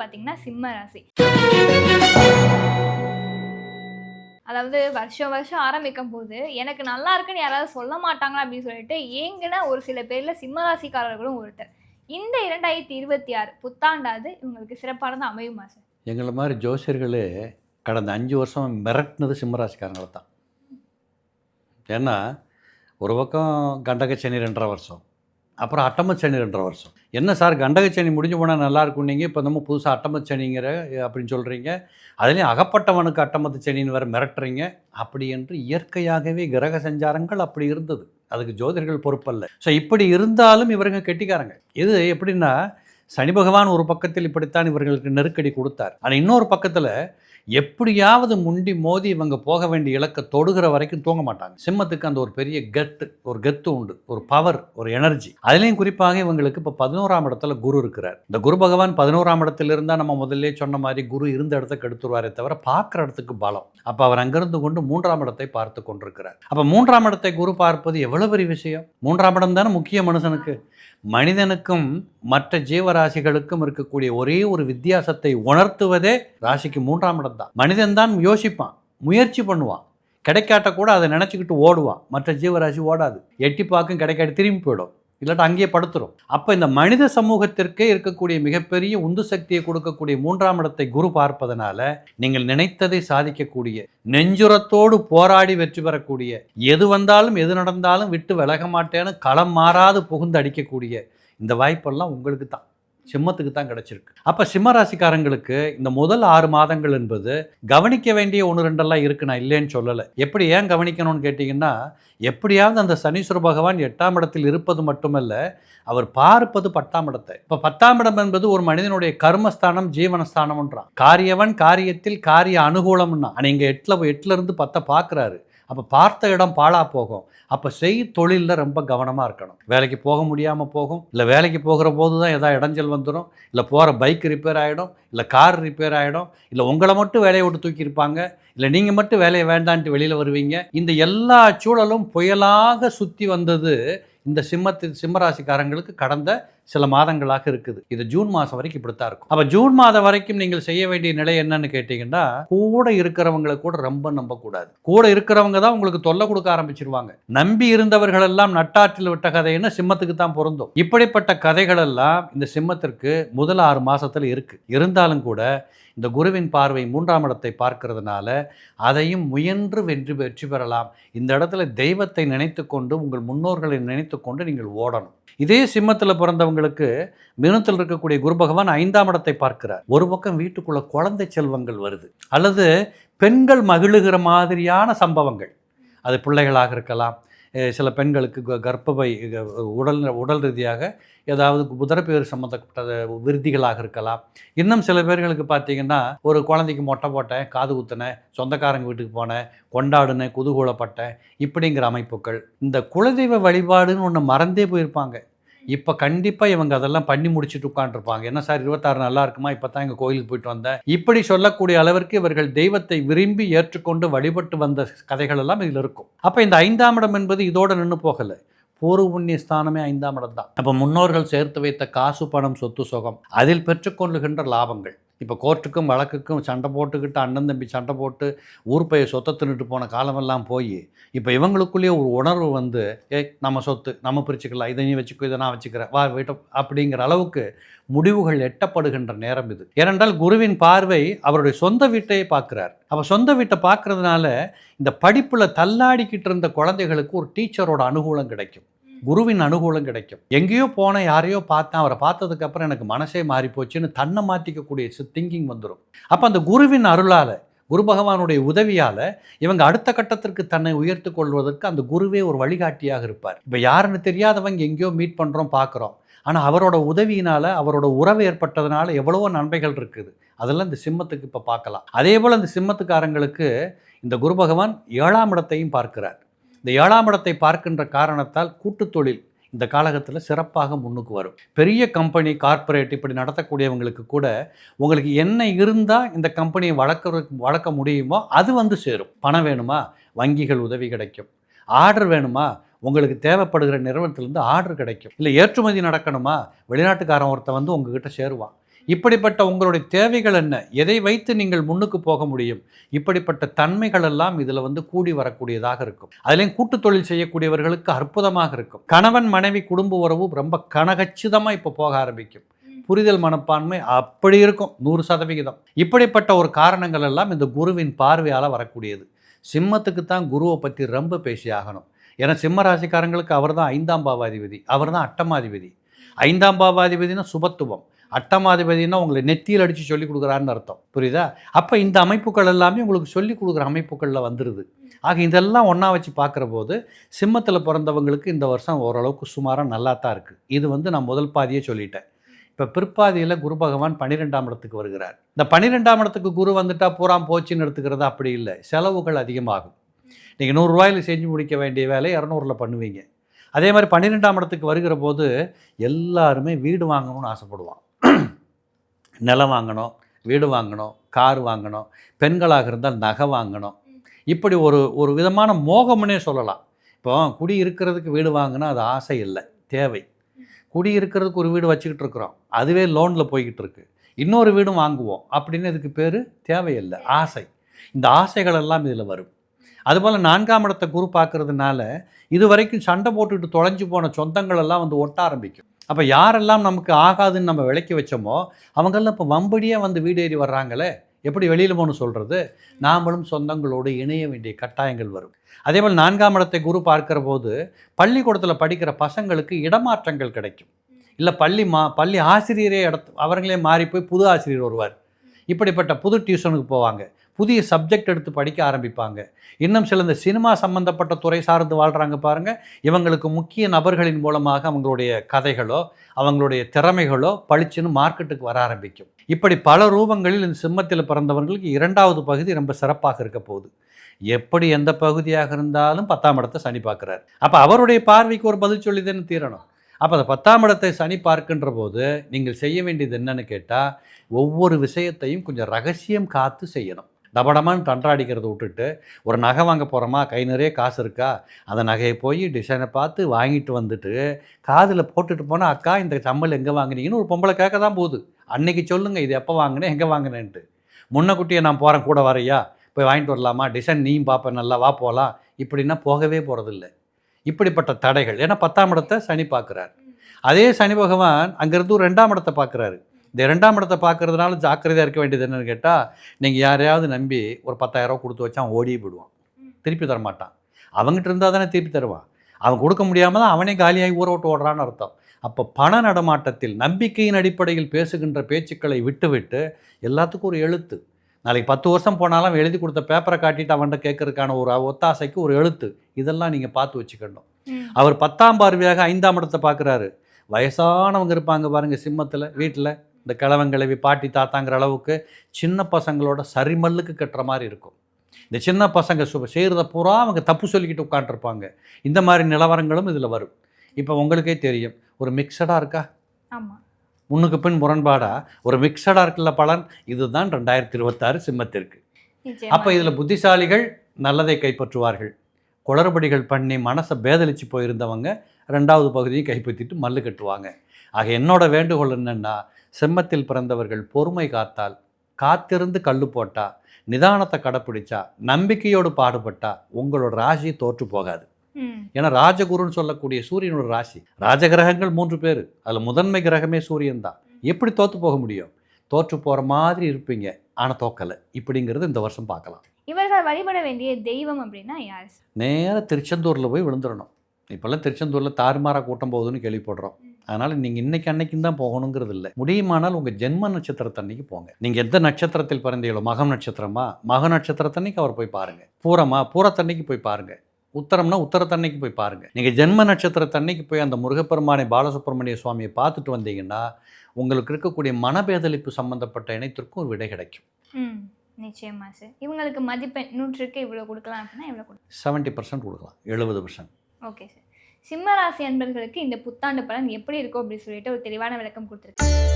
பார்த்தீங்கன்னா சிம்ம ராசி. அதாவது வருஷம் வருஷம் ஆரம்பிக்கும் போது எனக்கு நல்லா இருக்குன்னு யாராவது சொல்ல மாட்டாங்களா அப்படின்னு சொல்லிட்டு ஏங்கின ஒரு சில பேரில் சிம்மராசிக்காரர்களும் ஒருத்தர். இந்த இரண்டாயிரத்தி இருபத்தி ஆறு புத்தாண்டாவது இவங்களுக்கு சிறப்பானது அமையுமா சார்? எங்களை மாதிரி ஜோசியர்களே கடந்த அஞ்சு வருஷம் மிரட்டினது சிம்மராசிக்காரங்களை தான். ஏன்னா ஒரு பக்கம் கண்டக சனி ரெண்டரை வருஷம். அப்புறம் அட்டமச்சனி ரெண்டரை வருஷம். என்ன சார் கண்டகச்சனி முடிஞ்சு போனால் நல்லா இருக்கும் நீங்கள் இப்போ நம்ம புதுசாக அட்டமச்சனிங்கிற அப்படின்னு சொல்கிறீங்க அதுலேயும் அகப்பட்டவனுக்கு அட்டமத்து சனின்னு வேறு மிரட்டுறீங்க. அப்படி என்று இயற்கையாகவே கிரக சஞ்சாரங்கள் அப்படி இருந்தது. அதுக்கு ஜோதிடர்கள் பொறுப்பல்ல. ஸோ இப்படி இருந்தாலும் இவருங்க கெட்டிக்காரங்க. இது எப்படின்னா சனி பகவான் ஒரு பக்கத்தில் இப்படித்தான் இவர்களுக்கு நெருக்கடி கொடுத்தார். ஆனால் இன்னொரு பக்கத்தில் எப்படியாவது முண்டி மோதி இவங்க போக வேண்டிய இலக்கை தொடுகிற வரைக்கும் தூங்க மாட்டாங்க. சிம்மத்துக்கு அந்த ஒரு பெரிய கெத்து ஒரு கெத்து உண்டு ஒரு பவர் ஒரு எனர்ஜி அதுலேயும் குறிப்பாக இவங்களுக்கு இப்போ பதினோராம் இடத்துல குரு இருக்கிறார். இந்த குரு பகவான் பதினோராம் இடத்துல இருந்தால் நம்ம முதல்ல சொன்ன மாதிரி குரு இருந்த இடத்துக்கு எடுத்துருவாரே தவிர பார்க்குற இடத்துக்கு பலம். அப்போ அவர் அங்கிருந்து கொண்டு மூன்றாம் இடத்தை பார்த்து கொண்டிருக்கிறார். அப்போ மூன்றாம் இடத்தை குரு பார்ப்பது எவ்வளவு பெரிய விஷயம்? மூன்றாம் இடம் தானே முக்கிய மனுஷனுக்கு. மனிதனுக்கும் மற்ற ஜீவராசிகளுக்கும் இருக்கக்கூடிய ஒரே ஒரு வித்தியாசத்தை உணர்த்துவதே ராசிக்கு மூன்றாம் இடம் தான் மனிதன் தான் யோசிப்பான் முயற்சி பண்ணுவான். கிடைக்காட்ட கூட அதை நினச்சிக்கிட்டு ஓடுவான். மற்ற ஜீவராசி ஓடாது. எட்டி பார்க்கும் கிடைக்காட்டி திரும்பி போயிடும். இல்லாட்டா அங்கேயே படுத்துரும். அப்போ இந்த மனித சமூகத்திற்கே இருக்கக்கூடிய மிகப்பெரிய உந்து சக்தியை கொடுக்கக்கூடிய மூன்றாம் இடத்தை குரு பார்ப்பதனால நீங்கள் நினைத்ததை சாதிக்கக்கூடிய நெஞ்சுரத்தோடு போராடி வெற்றி பெறக்கூடிய எது வந்தாலும் எது நடந்தாலும் விட்டு விலக மாட்டேன்னு களம் மாறாது புகுந்து அடிக்கக்கூடிய இந்த வாய்ப்பெல்லாம் உங்களுக்கு தான். சிம்மத்துக்கு தான் கிடச்சிருக்கு. அப்போ சிம்ம ராசிக்காரங்களுக்கு இந்த முதல் ஆறு மாதங்கள் என்பது கவனிக்க வேண்டிய ஒன்று ரெண்டெல்லாம் இருக்கு நான் இல்லைன்னு சொல்லலை. எப்படி ஏன் கவனிக்கணும்னு கேட்டிங்கன்னா எப்படியாவது அந்த சனீஸ்வர பகவான் எட்டாம் இடத்தில் இருப்பது மட்டுமல்ல அவர் பார்ப்பது பத்தாம் இடத்தை. இப்போ பத்தாம் இடம் என்பது ஒரு மனிதனுடைய கர்மஸ்தானம் ஜீவனஸ்தானம்ன்றான். காரியவன் காரியத்தில் காரிய அனுகூலம்னா ஆனால் இங்கே எட்டில் எட்டுல இருந்து பத்தை பார்க்குறாரு. அப்போ பார்த்த இடம் பாழா போகும். அப்போ செய் தொழிலில் ரொம்ப கவனமாக இருக்கணும். வேலைக்கு போக முடியாமல் போகும். இல்லை வேலைக்கு போகிற போது தான் எதாவது இடைஞ்சல் வந்துடும் இல்லை போகிற பைக் ரிப்பேர் ஆகிடும் இல்லை கார் ரிப்பேர் ஆகிடும் இல்லை உங்களை மட்டும் வேலையை விட்டு தூக்கியிருப்பாங்க. இல்லை நீங்கள் மட்டும் வேலையை வேண்டான்ட்டு வெளியில் வருவீங்க. இந்த எல்லா சூழலும் புயலாக சுற்றி வந்தது இந்த சிம்மத்து சிம்மராசிக்காரங்களுக்கு கடந்த சில மாதங்களாக இருக்குது. இது ஜூன் மாதம் வரைக்கும் இப்படித்தான் இருக்கும். அப்போ ஜூன் மாதம் வரைக்கும் நீங்கள் செய்ய வேண்டிய நிலை என்னன்னு கேட்டிங்கன்னா கூட இருக்கிறவங்களை கூட ரொம்ப நம்பக்கூடாது. கூட இருக்கிறவங்க தான் உங்களுக்கு தொல்லை கொடுக்க ஆரம்பிச்சிருவாங்க. நம்பி இருந்தவர்கள் எல்லாம் நட்டாற்றில் விட்ட கதைன்னு சிம்மத்துக்கு தான் பொருந்தும். இப்படிப்பட்ட கதைகள் எல்லாம் இந்த சிம்மத்திற்கு முதல் ஆறு மாதத்தில் இருக்குது இருந்தாலும் கூட இந்த குருவின் பார்வை மூன்றாம் இடத்தை பார்க்கறதுனால அதையும் முயன்று வெற்றி வெற்றி பெறலாம். இந்த இடத்துல தெய்வத்தை நினைத்து கொண்டு உங்கள் முன்னோர்களை நினைத்து கொண்டு நீங்கள் ஓடணும். இதே சிம்மத்தில் பிறந்தவங்களுக்கு மினத்தில் இருக்கக்கூடிய குரு பகவான் ஐந்தாம் இடத்தை பார்க்கிறார். ஒரு பக்கம் வீட்டுக்குள்ள குழந்தை செல்வங்கள் வருது அல்லது பெண்கள் மகிழுகிற மாதிரியான சம்பவங்கள். அது பிள்ளைகளாக இருக்கலாம் சில பெண்களுக்கு க- கர்ப்பப்பை உடல் உடல் ரீதியாக ஏதாவது உதரப்பேறு சம்மந்தப்பட்ட விருதிகளாக இருக்கலாம். இன்னும் சில பேர்களுக்கு பார்த்தீங்கன்னா ஒரு குழந்தைக்கு மொட்டை போட்டேன் காது குத்தினேன் சொந்தக்காரங்க வீட்டுக்கு போனேன் கொண்டாடினேன் குதூகூலப்பட்டேன் இப்படிங்கிற அமைப்புகள். இந்த குலதெய்வ வழிபாடுன்னு ஒன்று மறந்தே போயிருப்பாங்க. இப்போ கண்டிப்பாக இவங்க அதெல்லாம் பண்ணி முடிச்சுட்டு உட்காந்துருப்பாங்க என்ன சார் இருபத்தாறு நல்லா இருக்குமா? இப்போ தான் எங்கள் கோயிலுக்கு போயிட்டு வந்தேன். இப்படி சொல்லக்கூடிய அளவிற்கு இவர்கள் தெய்வத்தை விரும்பி ஏற்றுக்கொண்டு வழிபட்டு வந்த கதைகள் எல்லாம் இதில் இருக்கும். அப்போ இந்த ஐந்தாம் இடம் என்பது இதோட நின்று போகலை. பூர்வ புண்ணிய ஸ்தானமே ஐந்தாம் இடம் தான் அப்போ முன்னோர்கள் சேர்த்து வைத்த காசு பணம் சொத்து சுகம் அதில் பெற்றுக்கொள்ளுகின்ற லாபங்கள். இப்போ கோர்ட்டுக்கும் வழக்குக்கும் சண்டை போட்டுக்கிட்டு அண்ணன் தம்பி சண்டை போட்டு ஊர் பைய சொத்தை தின்னுட்டு போன காலமெல்லாம் போய் இப்போ இவங்களுக்குள்ளேயே ஒரு உணர்வு வந்து ஏய் நம்ம சொத்து நம்ம பிரிச்சுக்கலாம் இதை நீ வச்சுக்கோ இதை நான் வச்சுக்கிறேன் வா வீட்டை அப்படிங்கிற அளவுக்கு முடிவுகள் எட்டப்படுகின்ற நேரம் இது. ஏனென்றால் குருவின் பார்வை அவருடைய சொந்த வீட்டையே பார்க்குறார். அப்போ சொந்த வீட்டை பார்க்குறதுனால இந்த படிப்பில் தள்ளாடிக்கிட்டு இருந்த குழந்தைகளுக்கு ஒரு டீச்சரோட அனுகூலம் கிடைக்கும். குருவின் அனுகூலம் கிடைக்கும். எங்கேயோ போன யாரையோ பார்த்தேன் அவரை பார்த்ததுக்கப்புறம் எனக்கு மனசே மாறி போச்சுன்னு தன்னை மாற்றிக்கக்கூடிய திங்கிங் வந்துடும் அப்போ அந்த குருவின் அருளால் குரு பகவானுடைய உதவியால் இவங்க அடுத்த கட்டத்திற்கு தன்னை உயர்த்து கொள்வதற்கு அந்த குருவே ஒரு வழிகாட்டியாக இருப்பார். இப்போ யாருன்னு தெரியாதவங்க எங்கேயோ மீட் பண்ணுறோம் பார்க்குறோம் ஆனால் அவரோட உதவியினால் அவரோட உறவு ஏற்பட்டதுனால எவ்வளவோ நன்மைகள் இருக்குது. அதெல்லாம் இந்த சிம்மத்துக்கு இப்போ பார்க்கலாம். அதே போல் இந்த சிம்மத்துக்காரங்களுக்கு இந்த குரு பகவான் ஏழாம் இடத்தையும் பார்க்கிறார். இந்த ஏழாம் இடத்தை பார்க்கின்ற காரணத்தால் கூட்டு தொழில் இந்த காலகட்டத்தில் சிறப்பாக முன்னுக்கு வரும். பெரிய கம்பெனி கார்ப்பரேட் இப்படி நடத்தக்கூடியவங்களுக்கு கூட உங்களுக்கு என்ன இருந்தால் இந்த கம்பெனியை வளர்க்க வளர்க்க முடியுமோ அது வந்து சேரும். பணம் வேணுமா? வங்கிகள் உதவி கிடைக்கும். ஆர்டர் வேணுமா? உங்களுக்கு தேவைப்படுகிற நிறுவனத்திலேருந்து ஆர்டர் கிடைக்கும். இல்லை ஏற்றுமதி நடக்கணுமா? வெளிநாட்டுக்காரன் ஒருத்தன் வந்து உங்ககிட்ட சேருவான். இப்படிப்பட்ட உங்களுடைய தேவைகள் என்ன? எதை வைத்து நீங்கள் முன்னுக்கு போக முடியும்? இப்படிப்பட்ட தன்மைகள் எல்லாம் இதில் வந்து கூடி வரக்கூடியதாக இருக்கும். அதுலேயும் கூட்டு தொழில் செய்யக்கூடியவர்களுக்கு அற்புதமாக இருக்கும். கணவன் மனைவி குடும்ப உறவு ரொம்ப கனகச்சிதமாக இப்போ போக ஆரம்பிக்கும். புரிதல் மனப்பான்மை அப்படி இருக்கும். நூறு சதவிகிதம். இப்படிப்பட்ட ஒரு காரணங்கள் எல்லாம் இந்த குருவின் பார்வையால் வரக்கூடியது. சிம்மத்துக்கு தான் குருவை பற்றி ரொம்ப பேசி ஆகணும். ஏன்னா சிம்ம ராசிக்காரங்களுக்கு அவர் தான் ஐந்தாம் பாவாதிபதி. அவர் தான் அட்டமாதிபதி. ஐந்தாம் பாவாதிபதினா சுபத்துவம். அட்டமாதிபதினா உங்களை நெத்தியில் அடித்து சொல்லிக் கொடுக்குறாருன்னு அர்த்தம். புரியுதா? அப்போ இந்த அமைப்புகள் எல்லாமே உங்களுக்கு சொல்லிக் கொடுக்குற அமைப்புகளில் வந்துடுது ஆக இதெல்லாம் ஒன்றா வச்சு பார்க்குற போது சிம்மத்தில் பிறந்தவங்களுக்கு இந்த வருஷம் ஓரளவுக்கு சுமாராக நல்லா தான் இருக்குது இது வந்து நான் முதல் பாதியே சொல்லிட்டேன். இப்போ பிற்பாதியில் குரு பகவான் பன்னிரெண்டாம் இடத்துக்கு வருகிறார். இந்த பன்னிரெண்டாம் இடத்துக்கு குரு வந்துட்டால் பூரா போச்சுன்னு எடுத்துக்கிறது அப்படி இல்லை. செலவுகள் அதிகமாகும். நீங்கள் நூறுரூவாயில் செஞ்சு முடிக்க வேண்டிய வேலை இரநூறுல பண்ணுவீங்க. அதே மாதிரி பன்னிரெண்டாம் இடத்துக்கு வருகிற போது எல்லாருமே வீடு வாங்கணும்னு ஆசைப்படுவான். நிலம் வாங்கணும் வீடு வாங்கணும் கார் வாங்கணும் பெண்களாக இருந்தால் நகை வாங்கணும். இப்படி ஒரு ஒரு விதமான மோகம்னே சொல்லலாம். இப்போ குடி இருக்கிறதுக்கு வீடு வாங்கினா அது ஆசை இல்லை தேவை. குடி இருக்கிறதுக்கு ஒரு வீடு வச்சுக்கிட்டு இருக்கிறோம் அதுவே லோனில் போய்கிட்டு இருக்கு. இன்னொரு வீடும் வாங்குவோம் அப்படின்னு இதுக்கு பேர் தேவையில்லை ஆசை. இந்த ஆசைகள் எல்லாம் இதில் வரும். அதுபோல் நான்காம் இடத்தை குரு பார்க்கறதுனால இது வரைக்கும் சண்டை போட்டுக்கிட்டு தொலைஞ்சு போன சொந்தங்கள் எல்லாம் வந்து ஒட்ட ஆரம்பிக்கும். அப்போ யாரெல்லாம் நமக்கு ஆகாதுன்னு நம்ம விளக்கி வச்சோமோ அவங்கெல்லாம் இப்போ வம்படியாக வந்து வீடு ஏறி வர்றாங்களே? எப்படி வெளியில் போகணும் சொல்கிறது நாமளும் சொந்தங்களோடு இணைய வேண்டிய கட்டாயங்கள் வரும். அதே போல் நான்காம் இடத்தை குரு பார்க்கிற போது பள்ளிக்கூடத்தில் படிக்கிற பசங்களுக்கு இடமாற்றங்கள் கிடைக்கும். இல்லை பள்ளி மா பள்ளி ஆசிரியரே இடத்து அவர்களே மாறி போய் புது ஆசிரியர் வருவார் இப்படிப்பட்ட புது டியூஷனுக்கு போவாங்க. புதிய சப்ஜெக்ட் எடுத்து படிக்க ஆரம்பிப்பாங்க. இன்னும் சில இந்த சினிமா சம்பந்தப்பட்ட துறை சார்ந்து வாழ்கிறாங்க பாருங்கள் இவங்களுக்கு முக்கிய நபர்களின் மூலமாக அவங்களுடைய கதைகளோ அவங்களுடைய திறமைகளோ பளிச்சுன்னு மார்க்கெட்டுக்கு வர ஆரம்பிக்கும். இப்படி பல ரூபங்களில் இந்த சிம்மத்தில் பிறந்தவர்களுக்கு இரண்டாவது பகுதி ரொம்ப சிறப்பாக இருக்க போகுது. எப்படி எந்த பகுதியாக இருந்தாலும் பத்தாம் இடத்தை சனி பார்க்குறாரு. அப்போ அவருடைய பார்வைக்கு ஒரு பதில் சொல்லி தீரணும். அப்போ அந்த பத்தாம் இடத்தை சனி பார்க்கின்ற போது நீங்கள் செய்ய வேண்டியது என்னன்னு கேட்டால் ஒவ்வொரு விஷயத்தையும் கொஞ்சம் ரகசியம் காத்து செய்யணும். டபடமான்னு தண்டாடிக்கிறத விட்டுட்டு ஒரு நகை வாங்க போகிறோமா கை நிறைய காசு இருக்கா? அந்த நகையை போய் டிசைனை பார்த்து வாங்கிட்டு வந்துட்டு காதில் போட்டுட்டு போனால் அக்கா இந்த சம்மல் எங்கே வாங்குனீங்கன்னு ஒரு பொம்பளை கேட்க தான் போகுது. அன்னைக்கு சொல்லுங்கள் இது எப்போ வாங்கினேன் எங்கே வாங்கினேன்ட்டு. முன்னக்குட்டியை நான் போகிறேன் கூட வரையா? போய் வாங்கிட்டு வரலாமா? டிசைன் நீயும் பார்ப்பேன் நல்லா வா போகலாம் இப்படின்னா போகவே போகிறதில்ல இப்படிப்பட்ட தடைகள். ஏன்னா பத்தாம் இடத்தை சனி பார்க்குறாரு. அதே சனி பகவான் அங்கேருந்து ஒரு ரெண்டாம் இடத்தை பார்க்குறாரு. இந்த ரெண்டாம் இடத்தை பார்க்கறதுனால ஜாக்கிரதையாக இருக்க வேண்டியது என்னன்னு கேட்டால் நீங்கள் யாரையாவது நம்பி ஒரு பத்தாயிரரூவா கொடுத்து வச்சா அவன் ஓடியே போயிடுவான். திருப்பி தர மாட்டான் அவங்ககிட்ட இருந்தால் தானே திருப்பி தருவான். அவன் கொடுக்க முடியாமல் தான் அவனே காலியாகி ஊற விட்டு ஓடுறான்னு அர்த்தம். அப்போ பண நடமாட்டத்தில் நம்பிக்கையின் அடிப்படையில் பேசுகின்ற பேச்சுக்களை விட்டுவிட்டு எல்லாத்துக்கும் ஒரு எழுத்து. நாளைக்கு பத்து வருஷம் போனாலும் எழுதி கொடுத்த பேப்பரை காட்டிட்டு அவன்கிட்ட கேட்கறதுக்கான ஒரு ஒத்தாசைக்கு ஒரு எழுத்து. இதெல்லாம் நீங்கள் பார்த்து வச்சுக்கணும். அவர் பத்தாம் பார்வையாக ஐந்தாம் இடத்தை பார்க்குறாரு. வயசானவங்க இருப்பாங்க பாருங்க சிம்மத்தில் வீட்டில். இந்த கிழவன் கிழவி பாட்டி தாத்தாங்கிற அளவுக்கு சின்ன பசங்களோட சரிமல்லுக்கு கட்டுற மாதிரி இருக்கும். இந்த சின்ன பசங்க சு செய்கிறத பூரா அவங்க தப்பு சொல்லிக்கிட்டு உட்காந்துருப்பாங்க இந்த மாதிரி நிலவரங்களும் இதில் வரும். இப்போ உங்களுக்கே தெரியும் ஒரு மிக்சடாக இருக்கா? ஆமாம் முன்னுக்கு பின் முரண்பாடா? ஒரு மிக்சடாக இருக்குல்ல பலன்? இதுதான் ரெண்டாயிரத்தி இருபத்தாறு சிம்மத்திற்கு. அப்போ இதில் புத்திசாலிகள் நல்லதை கைப்பற்றுவார்கள். குளறுபடிகள் பண்ணி மனசை பேதலிச்சு போயிருந்தவங்க ரெண்டாவது பகுதியை கைப்பற்றிட்டு மல்லு கட்டுவாங்க. ஆக என்னோட வேண்டுகோள் என்னன்னா செம்மத்தில் பிறந்தவர்கள் பொறுமை காத்தால் காத்திருந்து கல்லு போட்டா நிதானத்தை கடைப்பிடிச்சா நம்பிக்கையோடு பாடுபட்டா உங்களோட ராசி தோற்று போகாது. ஏன்னா ராஜகுருன்னு சொல்லக்கூடிய சூரியனோட ராசி ராஜகிரகங்கள் மூன்று பேர். அதில் முதன்மை கிரகமே சூரியன் தான். எப்படி தோற்று போக முடியும்? தோற்று போகிற மாதிரி இருப்பீங்க ஆனால் தோக்கலை. இப்படிங்கிறது இந்த வருஷம் பார்க்கலாம். இவர்கள் வழிபட வேண்டிய தெய்வம் அப்படின்னா யார்? நேராக திருச்செந்தூரில் போய் விழுந்துடணும் இப்போல்லாம் திருச்செந்தூரில் தாறுமாறா கூட்டம் போகுதுன்னு கேள்விப்படுறோம். அதனால் நீங்கள் இன்னைக்கு அன்னைக்கும் தான் போகணுங்கிறது இல்லை. முடியுமானால் உங்கள் ஜென்ம நட்சத்திரத்தன்னைக்கு போங்க. நீங்கள் எந்த நட்சத்திரத்தில் பிறந்தீங்களோ மகம் நட்சத்திரமா? மக நட்சத்திரத்தன்னைக்கு அவர் போய் பாருங்கள் பூரமா? பூரத்தன்னைக்கு போய் பாருங்கள் உத்தரம்னா உத்தரத்தன்னைக்கு போய் பாருங்கள் நீங்கள் ஜென்ம நட்சத்திரத்தன்னைக்கு போய் அந்த முருகப்பெருமானை பாலசுப்ரமணிய சுவாமியை பார்த்துட்டு வந்தீங்கன்னா உங்களுக்கு இருக்கக்கூடிய மனபேதலிப்பு சம்பந்தப்பட்ட இணைத்திற்கும் ஒரு விடை கிடைக்கும். நிச்சயமா சார் இவங்களுக்கு மதிப்பெண் நூற்றுக்கு இவ்வளோ கொடுக்கலாம் அப்படின்னா எவ்வளோ கொடுக்கலாம்? செவன்ட்டி பர்சன்ட் கொடுக்கலாம். எழுபது பர்சன்ட் ஓகே சார் சிம்மராசி அன்பர்களுக்கு இந்த புத்தாண்டு பலன் எப்படி இருக்கும் அப்படின்னு சொல்லிட்டு ஒரு தெளிவான விளக்கம் கொடுத்துருக்கேன்